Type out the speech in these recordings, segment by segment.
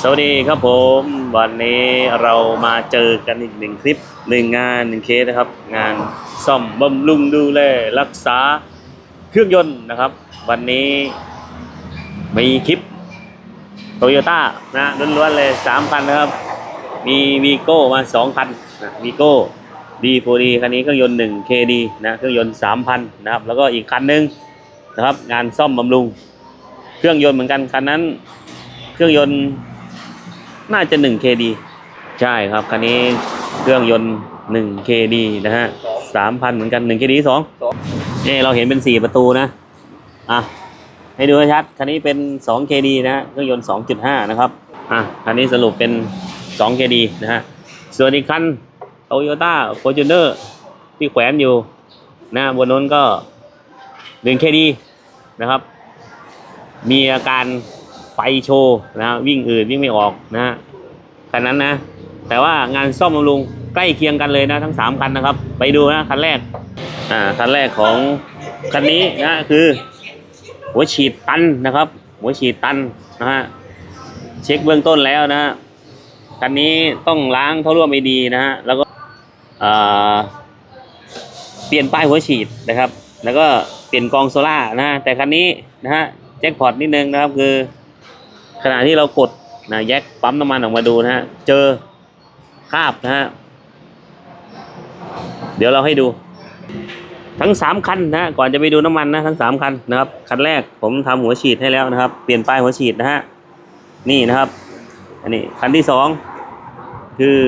สวัสดีครับผมวันนี้เรามาเจอกันอีกหนึ่งคลิปหนึ่งงานหนึ่งเคสนะครับ งานซ่อมบำรุงดูแลรักษาเครื่องยนต์นะครับ วันนี้มีคลิปโตโยต้านะล้วนๆเลยสามคันนะครับ มีวีโก้มาสองคันวีโก้ดีโฟดีคันนี้เครื่องยนต์หนึ่งเคดีนะเครื่องยนต์สามพันนะครับ แล้วก็อีกคันหนึงนะครับ งานซ่อมบำรุง เครื่องยนต์เหมือนกันคันนั้น เครื่องยนต์ น่าจะ 1 KD ใช่ครับ คันนี้เครื่องยนต์ 1 KD นะฮะ3,000 เหมือนกัน 1 KD สองนี่เราเห็นเป็น 4 ประตูนะ อะ ให้ดูให้ชัด คันนี้เป็น 2 KD นะฮะ เครื่องยนต์ 2.5 นะครับ อะ คันนี้สรุปเป็น 2 KD นะฮะ ส่วนอีกคัน Toyota Fortuner ที่แขวนอยู่นะบนนู้นก็ 1 KD นะครับ มีอาการ โชว์นะวิ่งอืดวิ่งไม่ออกนะฮะคันนั้นนะ แต่ว่างานซ่อมบำรุงใกล้เคียงกันเลยนะทั้งสามคันนะครับ ไปดูนะคันแรกอ่าคันแรกของคันนี้นะคือ หัวฉีดตันนะครับ หัวฉีดตันนะฮะเช็คเบื้องต้นแล้วนะคันนี้ต้องล้างท่อร่วไม่ดีนะฮะแล้วก็อ่าเปลี่ยนป้ายหัวฉีดนะครับ แล้วก็เปลี่ยนกองโซล่านะแต่คันนี้นะฮะแจ็คพอตนิดนึงนะครับคือ ขณะที่เรากดนะแยกปั๊มน้ำมันออกมาดูนะฮะเจอคราบนะฮะเดี๋ยวเราให้ดู ทั้งสามคันนะก่อนจะไปดูน้ำมันนะทั้งสามคันนะครับคันแรกผมทำหัวฉีดให้แล้วนะครับ เปลี่ยนป้ายหัวฉีดนะฮะนี่นะครับ อันนี้คันที่สองคือ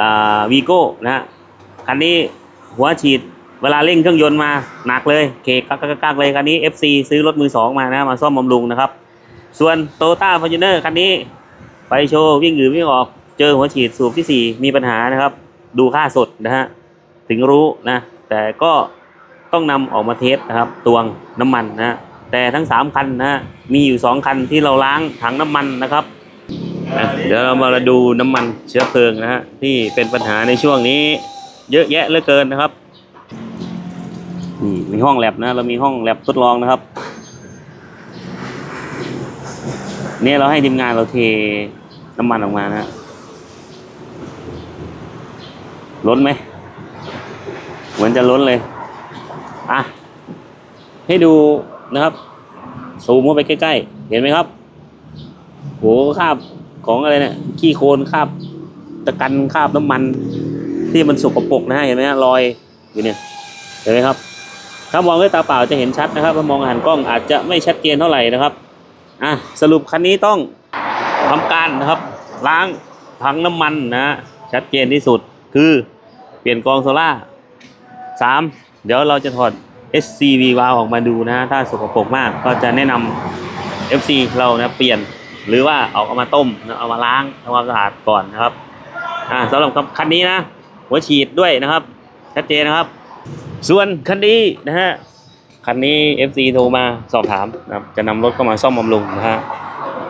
อ่าวีโก้นะฮะคันนี้หัวฉีดเวลาเร่งเครื่องยนต์มาหนักเลยเคกักกักเลยคันนี้ FC ซื้อรถมือสองมานะมาซ่อมบำรุงนะครับ ส่วนโตต้าฟอร์จูเนอร์คันนี้ไปโชว์วิ่งอือวิ่งออกเจอหัวฉีดสูบที่ 4 มีปัญหานะครับ ดูค่าสดนะฮะถึงรู้นะ แต่ก็ต้องนำออกมาเทสนะครับตวงน้ำมันนะแต่ทั้ง 3 คันนะมีอยู่ 2 คันที่เราล้างถังน้ำมันนะครับนะเดี๋ยวเรามาดูน้ำมันเชื้อเพลิงนะฮะที่เป็นปัญหาในช่วงนี้ เยอะแยะเหลือเกินนะครับนี่มีห้องแลบนะเรามีห้องแลบทดลองนะครับ เนี่ยเราให้ทีมงานเราเทน้ำมันออกมานะฮะล้นไหมเหมือนจะล้นเลย อะ ให้ดูนะครับ ซูมเข้าไปใกล้ๆ เห็นไหมครับโหคราบของอะไรเนี่ยขี้โคลนคราบตะกันคราบน้ำมัน ที่มันสกปรกนะฮะเห็นไหมฮะรอยอยู่เนี่ยเห็นไหมครับ ถ้ามองด้วยตาเปล่าจะเห็นชัดนะครับถ้ามองหันกล้องอาจจะไม่ชัดเจนเท่าไหร่นะครับ อะสรุปคันนี้ต้องทำการนะครับล้างถังน้ำมันนะฮะชัดเจนที่สุดคือเปลี่ยนกรองโซล่าสามเดี๋ยวเราจะถอด SCV วาล์วออกมาดูนะฮะถ้าสกปรกมากก็จะแนะนำ FC เรานะเปลี่ยนหรือว่าเอาเอามาต้มเอามาล้างทำความสะอาดก่อนนะครับอ่าสำหรับคันนี้นะหัวฉีดด้วยนะครับ ชัดเจนนะครับ ส่วนคันนี้นะฮะ คันนี้ FC โทรมาสอบถามนะครับจะนำรถเข้ามาซ่อมบำรุงนะฮะ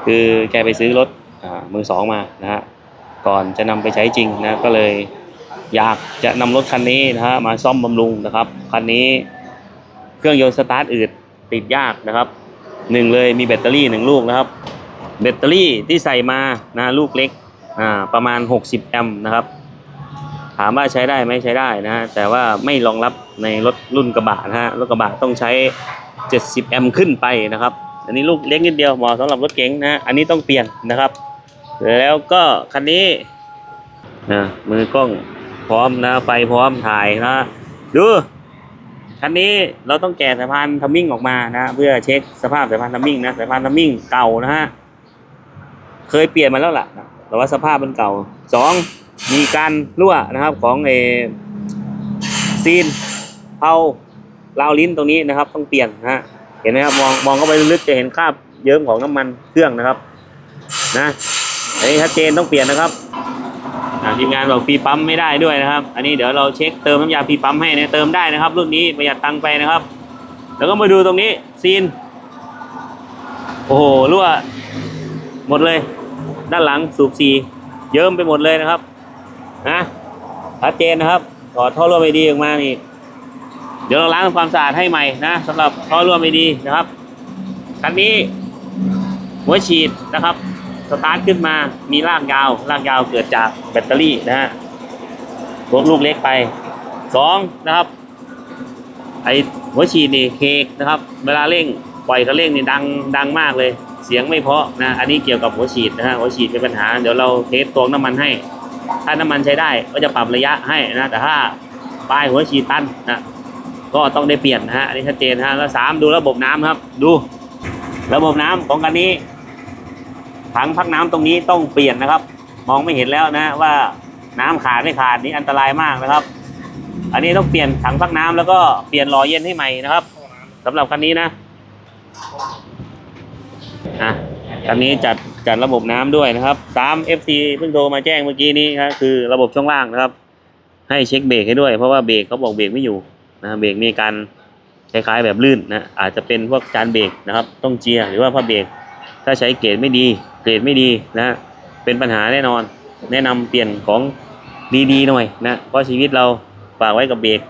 คือแกไปซื้อรถอมือสองมานะฮะก่อนจะนำไปใช้จริงนะก็เลยอยากจะนำรถคันนี้นะฮะมาซ่อมบำรุงนะครับคันนี้เครื่องยนต์สตาร์ทอืดติดยากนะครับหนึ่งเลยมีแบตเตอรี่หนึ่งลูกนะครับแบตเตอรี่ที่ใส่มานะลูกเล็กอ่าประมาณ 60 แอมป์นะครับ ถามว่าใช้ได้ไหมใช้ได้นะฮะแต่ว่าไม่รองรับในรถรุ่นกระบะนะฮะรถกระบะต้องใช้ 70 แอมป์ขึ้นไปนะครับ อันนี้ลูกเล็กนิดเดียวเหมาะสำหรับรถเก๋งนะฮะอันนี้ต้องเปลี่ยนนะครับ แล้วก็คันนี้นะมือกล้องพร้อมนะไฟพร้อมถ่ายนะดูคันนี้เราต้องแกะสายพานทัมมิ่งออกมานะเพื่อเช็คสภาพสายพานทัมมิ่งนะสายพานทัมมิ่งเก่านะฮะเคยเปลี่ยนมาแล้วล่ะแต่ว่าสภาพมันเก่าสอง มีการรั่วนะครับของเอซีนเผาลาวลิ้นตรงนี้นะครับ ต้องเปลี่ยนนะฮะเห็นไหมครับมองมองเข้าไปลึกจะเห็นคราบเยิ้มของน้ำมันเครื่องนะครับนะอันนี้ชัดเจนต้องเปลี่ยนนะครับทีมงานบอกฟรีปั๊มไม่ได้ด้วยนะครับ อันนี้เดี๋ยวเราเช็คเติมน้ำยาฟรีปั๊มให้นะเติมได้นะครับ รุ่นนี้ประหยัดตังค์ไปนะครับ แล้วก็มาดูตรงนี้ซีนโอ้โหรั่วหมดเลย ด้านหลังสูบซีเยิ้มไปหมดเลยนะครับ นะชัดเจนนะครับถอดท่อรั่วไม่ดีออกมานี่เดี๋ยวเราล้างความสะอาดให้ใหม่นะสำหรับท่อรั่วไม่ดีนะครับคันนี้หัวฉีดนะครับสตาร์ทขึ้นมามีลากยาวลากยาวเกิดจากแบตเตอรี่นะฮะลดลูกเล็กไปสองนะครับ ไอหัวฉีดนี่เคกนะครับ เวลาเร่งปล่อยคันเร่งนี่ดังดังมากเลย เสียงไม่เพาะนะ อันนี้เกี่ยวกับหัวฉีดนะฮะหัวฉีดเป็นปัญหา เดี๋ยวเราเทสตวงน้ำมันให้ ถ้าน้ำมันใช้ได้ก็จะปรับระยะให้นะแต่ถ้าปลายหัวฉีดตันนะก็ต้องได้เปลี่ยนนะฮะอันนี้ชัดเจนนะฮะแล้วสามดูระบบน้ำครับ ดูระบบน้ำของคันนี้ถังพักน้ำตรงนี้ต้องเปลี่ยนนะครับ มองไม่เห็นแล้วนะว่าน้ำขาดไม่ขาดนี่อันตรายมากนะครับ อันนี้ต้องเปลี่ยนถังพักน้ำแล้วก็เปลี่ยนหล่อเย็นให้ใหม่นะครับสำหรับคันนี้นะอะ คันนี้จัดจัดระบบน้ำด้วยนะครับสาม FC เพิ่งโทรมาแจ้งเมื่อกี้นี้ครับคือระบบช่องล่างนะครับ ให้เช็คเบรกให้ด้วย เพราะว่าเบรกเขาบอกเบรกไม่อยู่นะเบรกมีการคล้ายๆแบบลื่นนะอาจจะเป็นพวกจานเบรกนะครับ ต้องเจียร์หรือว่าผ้าเบรกถ้าใช้เกรดไม่ดี เกรดไม่ดีนะ เป็นปัญหาแน่นอน แนะนำเปลี่ยนของดีๆหน่อยนะเพราะชีวิตเราฝากไว้กับเบรก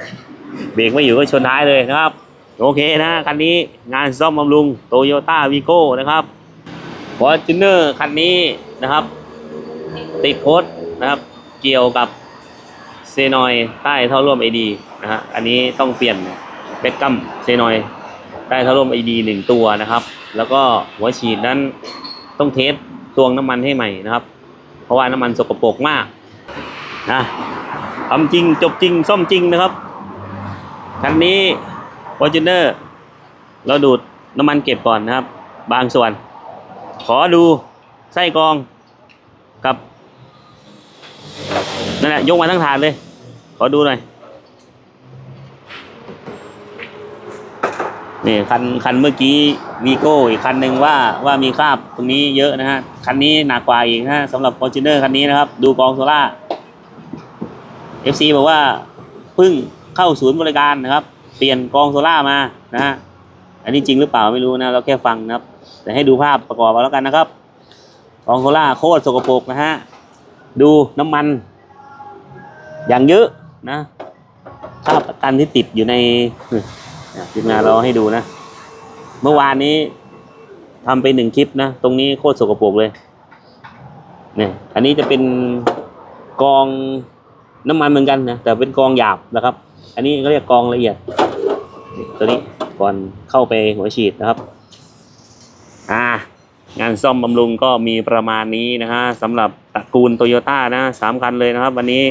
เบรกไม่อยู่ก็ชนท้ายเลยนะครับ โอเคนะคันนี้งานซ่อมบำรุงโตโยต้าวีโก้นะครับ ฟอร์จูเนอร์คันนี้นะครับ ติดโค้ดนะครับ เกี่ยวกับเซนอยใต้เท่าร่วมไอดีนะฮะอันนี้ต้องเปลี่ยนเบคกัมเซนอยใต้เท่าร่วมไอดีหนึ่งตัวนะครับ แล้วก็หัวฉีดนั้นต้องเทสตวงน้ำมันให้ใหม่นะครับ เพราะว่าน้ำมันสกปรกมากนะทำจริงจบจริงซ่อมจริงนะครับคันนี้ f o r t u n e r เราดูดน้ำมันเก็บก่อนนะครับ บางส่วน ขอดูไส้กรองกับนั่นแหละยกมาทั้งถาดเลย ขอดูหน่อย นี่คันคันเมื่อกี้วีโก้อีกคันหนึ่งว่าว่ามีคราบตรงนี้เยอะนะฮะ คันนี้หนักกว่าอีกนะฮะสำหรับ f o r t u n e r คันนี้นะครับ ดูกองโซล่า FC บอกว่าเพิ่งเข้าศูนย์บริการนะครับ เปลี่ยนกองโซล่ามานะฮะ อันนี้จริงหรือเปล่าไม่รู้นะ เราแค่ฟังนะครับ แต่ให้ดูภาพประกอบเอาแล้วกันนะครับกองโซล่าโคตรสกปรกนะฮะ ดูน้ำมัน อย่างเยอะนะค่าประกันที่ติดอยู่ในทีมงานเราให้ดูนะ เมื่อวานนี้ทำไปหนึ่งคลิปนะ ตรงนี้โคตรสกปรกเลยเนี่ยอันนี้จะเป็นกองน้ำมันเหมือนกันนะ แต่เป็นกองหยาบนะครับ อันนี้ก็เรียกกองละเอียด ตัวนี้ก่อนเข้าไปหัวฉีดนะครับ อ่างานซ่อมบำรุงก็มีประมาณนี้นะฮะสำหรับตระกูลโตโยต้านะสามคันเลยนะครับ วันนี้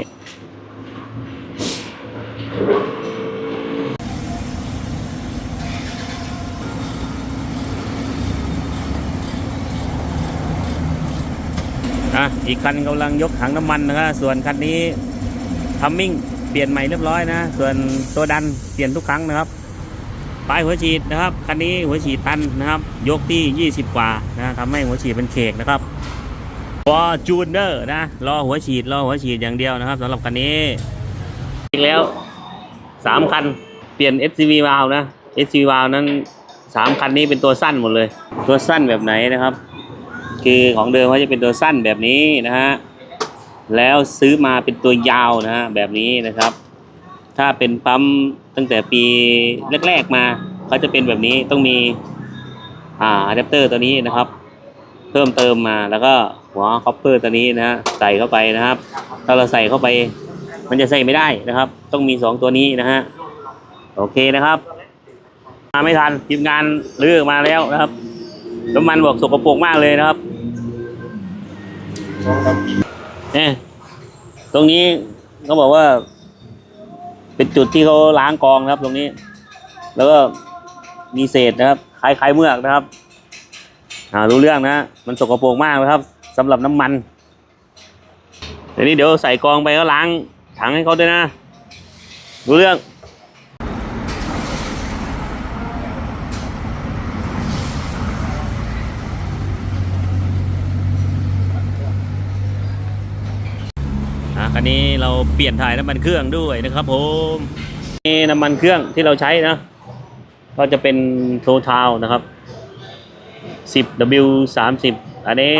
อะ อีกคันกำลังยกถังน้ำมันนะครับส่วนคันนี้ทัมมิ่งเปลี่ยนใหม่เรียบร้อยนะ ส่วนตัวดันเปลี่ยนทุกครั้งนะครับ ปลายหัวฉีดนะครับคันนี้หัวฉีดตันนะครับ ยกที่ 20 กว่านะทำให้หัวฉีดเป็นเคกนะครับฟอร์จูเนอร์นะรอหัวฉีดรอหัวฉีดอย่างเดียวนะครับสำหรับคันนี้อีกแล้วสามคันเปลี่ยน SCV วาลนะ SCV วาลนั้นสามคันนี้เป็นตัวสั้นหมดเลย ตัวสั้นแบบไหนนะครับ คือของเดิมเขาจะเป็นตัวสั้นแบบนี้นะฮะแล้วซื้อมาเป็นตัวยาวนะฮะแบบนี้นะครับ ถ้าเป็นปั๊ม ตั้งแต่ปีแรกๆมาเขาจะเป็นแบบนี้ต้องมีอ่าอะแดปเตอร์ตัวนี้นะครับ เพิ่มเติมมาแล้วก็หัวคอปเปอร์ตัวนี้นะฮะใส่เข้าไปนะครับ ถ้าเราใส่เข้าไป มันจะใส่ไม่ได้นะครับ ต้องมีสองตัวนี้นะฮะโอเคนะครับมาไม่ทันทีมงานเลือกมาแล้วนะครับน้ำมันบอกสกปรกมากเลยนะครับเนี่ยตรงนี้เขาบอกว่า เป็นจุดที่เขาล้างกองนะครับตรงนี้ แล้วก็มีเศษนะครับคล้ายๆเมือกนะครับอ่ารู้เรื่องนะ มันสกปรกมากนะครับสำหรับน้ำมันเดี๋ยวนี้เดี๋ยวใส่กองไปก็ล้างถังให้เขาด้วยนะ รู้เรื่อง อะคันนี้ เราเปลี่ยนถ่ายน้ำมันเครื่องด้วยนะครับผมนี่น้ำมันเครื่องที่เราใช้นะ ก็จะเป็นโททาวนะครับ 10W 30 อันนี้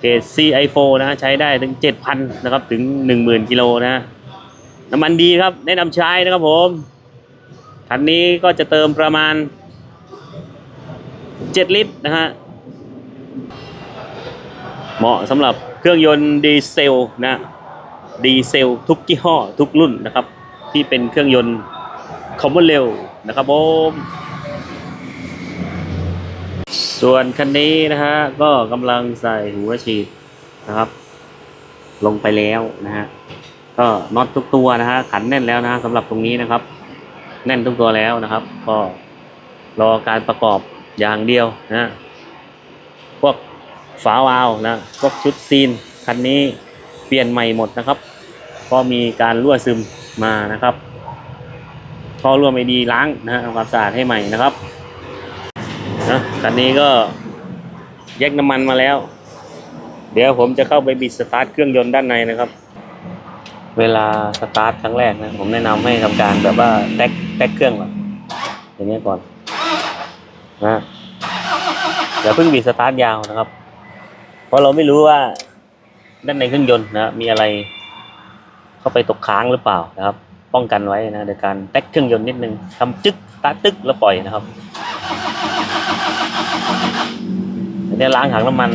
เกรด CI4 นะใช้ได้ถึง 7,000 นะครับ ถึง 10,000 กิโลนะ น้ำมันดีครับ แนะนำใช้นะครับผมคันนี้ก็จะเติมประมาณ 7 ลิตรนะฮะ เหมาะสำหรับเครื่องยนต์ดีเซลนะ ดีเซลทุกยี่ห้อทุกรุ่นนะครับ ที่เป็นเครื่องยนต์คอมมอนเร็วนะครับผมส่วนคันนี้นะฮะก็กำลังใส่หัวฉีดนะครับ ลงไปแล้วนะฮะก็น็อตทุกตัวนะฮะขันแน่นแล้วนะฮะสำหรับตรงนี้นะครับ แน่นทุกตัวแล้วนะครับ ก็รอการประกอบอย่างเดียวนะพวกฝาวาล์วนะพวกชุดซีนคันนี้เปลี่ยนใหม่หมดนะครับ ก็มีการรั่วซึมมานะครับท่อรั่วไม่ดีล้างนะฮะทำความสะอาดให้ใหม่นะครับนะคันนี้ก็แยกน้ำมันมาแล้ว เดี๋ยวผมจะเข้าไปบิดสตาร์ทเครื่องยนต์ด้านในนะครับ เวลาสตาร์ทครั้งแรกนะผมแนะนำให้ทำการแบบว่าแท็กแท็กเครื่องก่อนอย่างนี้ก่อนนะอย่าเพิ่งบีบสตาร์ทยาวนะครับ เพราะเราไม่รู้ว่าด้านในเครื่องยนต์นะมีอะไร เข้าไปตกค้างหรือเปล่านะครับ ป้องกันไว้นะโดยการแท็กเครื่องยนต์นิดนึงทำจึ๊กตาร์ทตึ๊กแล้วปล่อยนะครับอันนี้ล้างถังน้ำมัน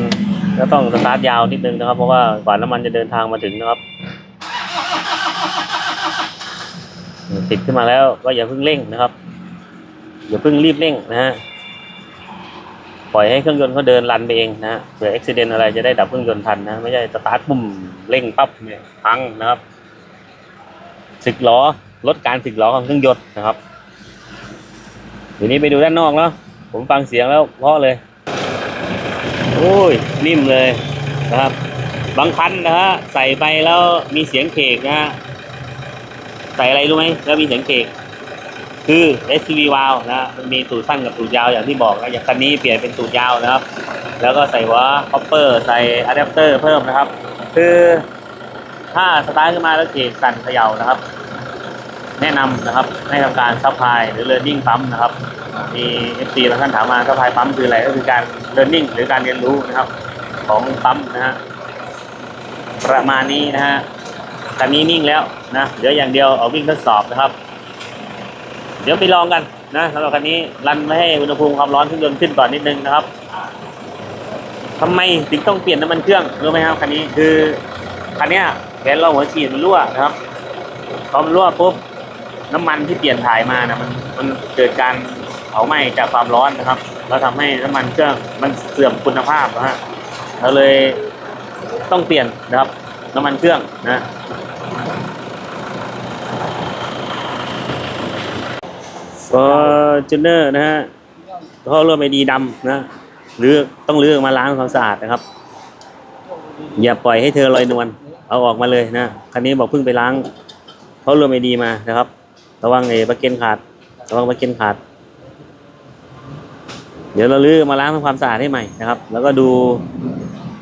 ก็ต้องสตาร์ทยาวนิดนึงนะครับ เพราะว่ากว่าน้ำมันจะเดินทางมาถึงนะครับติดขึ้นมาแล้วก็อย่าเพิ่งเร่งนะครับอย่าเพิ่งรีบเร่งนะฮะปล่อยให้เครื่องยนต์เขาเดินรันไปเองนะฮะเผื่ออุบิเหตุอะไรจะได้ดับเครื่องยนต์ทันนะ ไม่ใช่สตาร์ทปุ่มเร่งปั๊บเนี่ยพังนะครับ สึกล้อลดการสึกล้อของเครื่องยนต์นะครับทีนี้ไปดูด้านนอกแล้วผมฟังเสียงแล้วเพราะเลยโอ้ยนิ่มเลยนะครับ บางคันนะฮะใส่ไปแล้วมีเสียงเคกนะฮะใส่อะไรรู้ไหมแล้วมีเสียงเกกคือ SCV valve นะมันมีตูดสั้นกับตูดยาวอย่างที่บอกนะอย่างคันนี้เปลี่ยนเป็นตูดยาวนะครับ แล้วก็ใส่หัวคอปเปอร์ใส่อะแดปเตอร์เพิ่มนะครับ คือ ถ้าสตาร์ทขึ้นมาแล้วเกกสั่นเขย่านะครับ แนะนำนะครับให้ทำการซัพพลายหรือ learning ปั๊มนะครับมี FC บางท่านถามมาซัพพลายปั๊มคืออะไรก็คือการ learning หรือการเรียนรู้นะครับ ของปั๊มนะฮะประมาณนี้นะฮะคันนี้นิ่งแล้วนะเหลืออย่างเดียวเอาวิ่งทดสอบนะครับ เดี๋ยวไปลองกันนะสำหรับคันนี้รันไม่ให้อุณหภูมิความร้อนเครื่องยนต์ขึ้นก่อนนิดนึงนะครับทำไมถึงต้องเปลี่ยนน้ำมันเครื่องรู้ไหมครับคันนี้คือคันเนี้ย แกนเราหัวฉีดมันรั่วนะครับพอมันรั่วปุ๊บน้ำมันที่เปลี่ยนถ่ายมานะมันมันเกิดการเผาไหม้จากความร้อนนะครับ แล้วทำให้น้ำมันเครื่องมันเสื่อมคุณภาพนะฮะเราเลยต้องเปลี่ยนนะครับ น้ำมันเครื่องนะฟอร์จูเนอร์นะฮะท่อรั่วไม่ดีดำนะหรือต้องลื้อออกมาล้างความสะอาดนะครับ อย่าปล่อยให้เธอลอยนวล เอาออกมาเลยนะคันนี้บอกเพิ่งไปล้างท่อรั่วไม่ดีมานะครับ ระวังไอ้ปลั๊กเกนขาด ระวังปลั๊กเกนขาด เดี๋ยวเราลื้อมาล้างทำความสะอาดให้ใหม่นะครับ แล้วก็ดู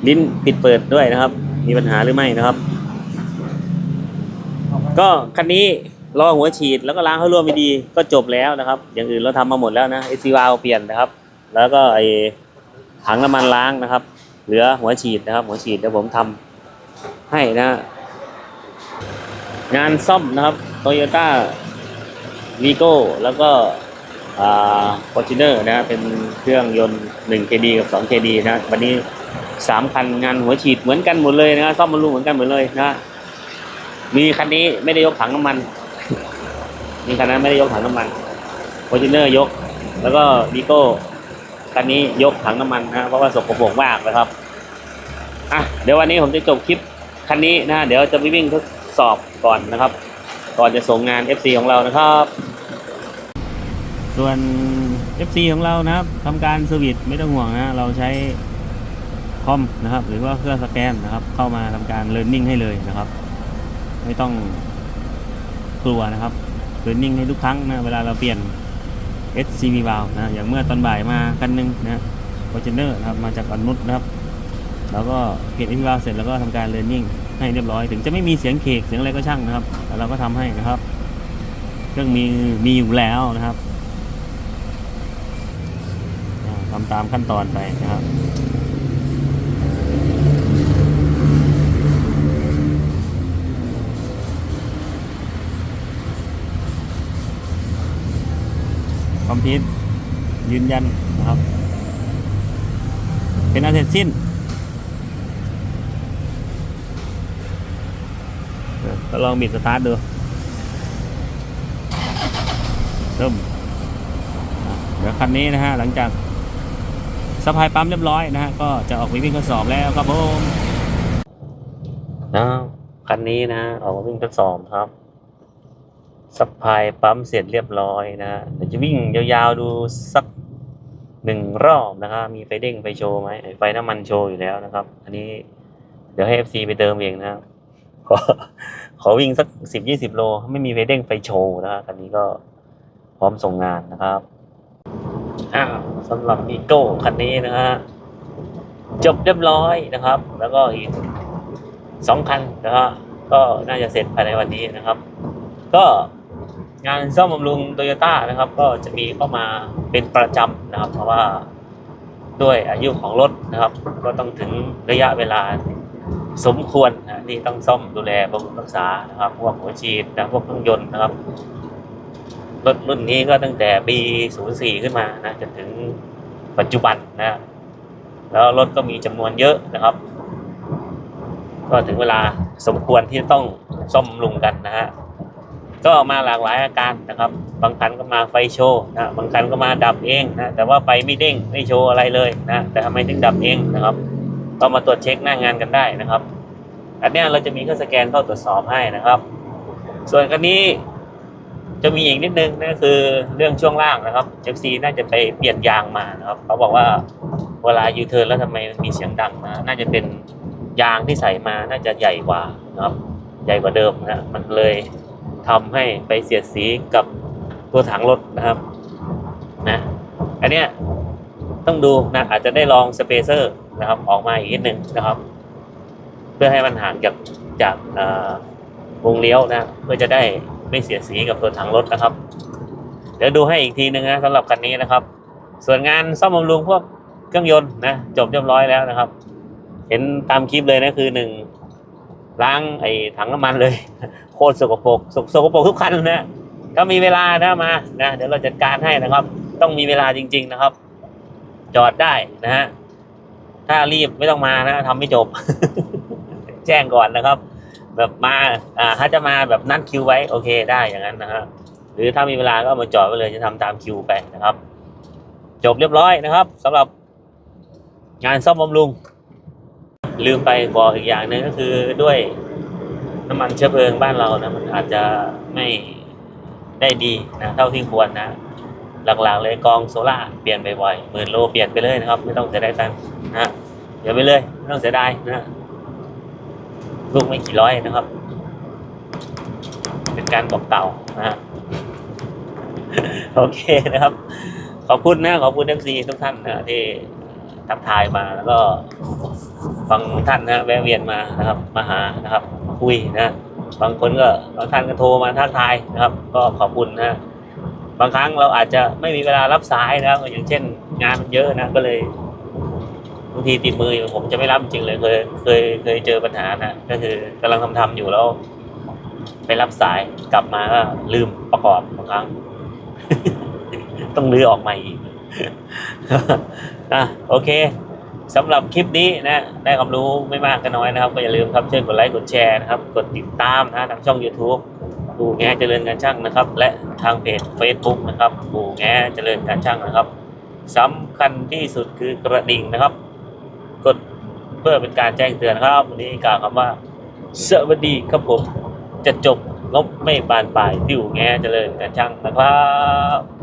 ลิ้นปิดเปิดด้วยนะครับ มีปัญหาหรือไม่นะครับ ก็คันนี้ล้อหัวฉีดแล้วก็ล้างให้ร่วมไม่ดีก็จบแล้วนะครับ อย่างอื่นเราทำมาหมดแล้วนะเอซีวาลเปลี่ยนนะครับ แล้วก็ไอถังน้ำมันล้างนะครับ เหลือหัวฉีดนะครับ หัวฉีดเดี๋ยวผมทำ ให้นะ งานซ่อมนะครับโตโยต้าวีโก้แล้วก็อ่าฟอร์จูเนอร์นะ เป็นเครื่องยนต์ 1KD กับ 2KD นะ วันนี้สามคันงานหัวฉีดเหมือนกันหมดเลยนะซ่อมบรรลุเหมือนกันหมดเลยนะ มีคันนี้ไม่ได้ยกถังน้ำมัน มีคันนั้นไม่ได้ยกถังน้ำมันฟอร์จูเนอร์ยก แล้วก็ดีโก้คันนี้ยกถังน้ำมันนะ เพราะว่าสกปรกมากนะครับ อะเดี๋ยววันนี้ผมจะจบคลิปคันนี้นะเดี๋ยวจะไปวิ่งทดสอบก่อนนะครับ ก่อนจะส่งงาน FC ของเรานะครับ ส่วน FC ของเรานะครับทำการสวิตช์ไม่ต้องห่วงนะเราใช้คอมนะครับ หรือว่าเครื่องสแกนนะครับ เข้ามาทำการเ e ร์นนิ่งให้เลยนะครับ ไม่ต้องกลัวนะครับเ e ร์นนิ่งให้ทุกครั้งนะเวลาเราเปลี่ยน SCV valve นะอย่างเมื่อตอนบ่ายมาคันหนึงนะฟอร์จูเนอร์นะครับมาจากอนุนุชนะครับ แล้วก็เปลี่ยน SCV valve เสร็จแล้วก็ทำการ learning ให้เรียบร้อย ถึงจะไม่มีเสียงเคกเสียงอะไรก็ช่างนะครับแต่เราก็ทำให้นะครับเครื่องมีมีอยู่แล้วนะครับอ่าทำตามขั้นตอนไปนะครับคอมพิวยืนยันนะครับ เป็นอันเสร็จสิ้น ลองบิดสตาร์ทดูซึมอะเดี๋ยวคันนี้นะฮะหลังจากสะพายปั๊มเรียบร้อยนะฮะก็จะออกไปวิ่งทดสอบแล้วครับผมนะคันนี้นะออกมาวิ่งทดสอบครับสะพายปั๊มเสร็จเรียบร้อยนะฮะเดี๋ยวจะวิ่งยาวๆดูสักหนึ่งรอบนะครับมีไฟเด้งไฟโชว์ไหมไฟน้ำมันโชว์อยู่แล้วนะครับ อันนี้เดี๋ยวให้ FC ไปเติมเองนะครับ อขอวิ่งสักสิบยี่สิบโล ไม่มีไฟเด้งไฟโชว์นะฮะคันนี้ก็พร้อมส่งงานนะครับอ้าวสำหรับอีโก้คันนี้นะฮะจบเรียบร้อยนะครับ แล้วก็อีกสองคันนะฮะก็น่าจะเสร็จภายในวันนี้นะครับ ก็งานซ่อมบำรุงโตโยต้านะครับ ก็จะมีเข้ามาเป็นประจำนะครับ เพราะว่าด้วยอายุของรถนะครับ ก็ต้องถึงระยะเวลา สมควรนะที่ต้องซ่อมดูแลบำรุงรักษานะครับ พวกหัวฉีดนะพวกเครื่องยนต์นะครับรถรุ่นนี้ก็ตั้งแต่ปี 04 ขึ้นมานะจนถึงปัจจุบันนะแล้วรถก็มีจำนวนเยอะนะครับ ก็ถึงเวลาสมควรที่ต้องซ่อมบำรุงกันนะฮะก็มาหลากหลายอาการนะครับ บางคันก็มาไฟโชว์นะบางคันก็มาดับเองนะแต่ว่าไฟไม่เด้งไม่โชว์อะไรเลยนะแต่ทำไมถึงดับเองนะครับ ก็มาตรวจเช็คหน้างานกันได้นะครับ อันนี้เราจะมีเครื่องสแกนเข้าตรวจสอบให้นะครับ ส่วนคันนี้จะมีอีกนิดนึงนั่นคือเรื่องช่วงล่างนะครับเจฟซีน่าจะไปเปลี่ยนยางมานะครับ เขาบอกว่าเวลายูเทิร์นแล้วทำไมมีเสียงดังนะน่าจะเป็นยางที่ใส่มาน่าจะใหญ่กว่านะครับ ใหญ่กว่าเดิมนะมันเลยทำให้ไปเสียดสีกับตัวถังรถนะครับนะอันเนี้ยต้องดูนะอาจจะได้ลองสเปเซอร์ นะครับ ออกมาอีกนิดหนึ่งนะครับ เพื่อให้มันห่างจากจากวงเลี้ยวนะ เพื่อจะได้ไม่เสียสีกับตัวถังรถนะครับ เดี๋ยวดูให้อีกทีหนึ่งนะสำหรับคันนี้นะครับ ส่วนงานซ่อมบำรุงพวกเครื่องยนต์นะจบเรียบร้อยแล้วนะครับ เห็นตามคลิปเลยนะคือหนึ่งล้างไอ้ถังน้ำมันเลยโคตรสกปรกสกสกปรกทุกคันนะก็มีเวลานะมานะเดี๋ยวเราจัดการให้นะครับ ต้องมีเวลาจริง ๆนะครับ จอดได้นะฮะ ถ้ารีบไม่ต้องมานะทำไม่จบ แจ้งก่อนนะครับ แบบมาอ่าถ้าจะมาแบบนัดคิวไว้โอเคได้อย่างนั้นนะฮะหรือถ้ามีเวลาก็มาจอดไว้เลยจะทำตามคิวไปนะครับ จบเรียบร้อยนะครับสำหรับงานซ่อมบำรุง ลืมไปบอกอีกอย่างหนึ่งก็คือด้วยน้ำมันเชื้อเพลิงบ้านเรานะมันอาจจะไม่ได้ดีนะเท่าที่ควรนะ หลักๆเลยกองโซล่าเปลี่ยนบ่อยๆหมื่นโลเปลี่ยนไปเลยนะครับ ไม่ต้องเสียดายตังนะ เดี๋ยวไปเลยไม่ต้องเสียดายนะลูกไม่กี่ร้อยนะครับ เป็นการบอกเต่านะฮะโอเคนะครับ ขอบคุณนะขอบคุณเอฟซีทุกท่านนะที่ทักทายมาแล้วก็บางท่านนะแวะเวียนมานะครับ มาหานะครับมาคุยนะบางคนก็บางท่านก็โทรมาทักทายนะครับ ก็ขอบคุณนะบางครั้งเราอาจจะไม่มีเวลารับสายนะครับอย่างเช่น งานมันเยอะนะก็เลย บางทีติดมืออยู่ผมจะไม่รับจริงเลยเคยเคยเคยเจอปัญหานะก็คือกำลังทำทำอยู่แล้ว ไปรับสายกลับมาก็ลืมประกอบบางครั้ง ต้องรื้อออกใหม่อีกอะโอเคสำหรับคลิปนี้นะได้ความรู้ไม่มากก็น้อยนะครับ ก็อย่าลืมครับช่วยกดไลค์กดแชร์นะครับ กดติดตามนะทางช่อง YouTube ปู่แง้เจริญการช่างนะครับ และทางเพจ Facebook นะครับปู่แง้เจริญการช่างนะครับสำคัญที่สุดคือกระดิ่งนะครับ กดเพื่อเป็นการแจ้งเตือนครับ วันนี้กล่าวคำว่าสวัสดีครับผมจะจบลบไม่บานปลายดิวแง้เจริญการช่างนะครับ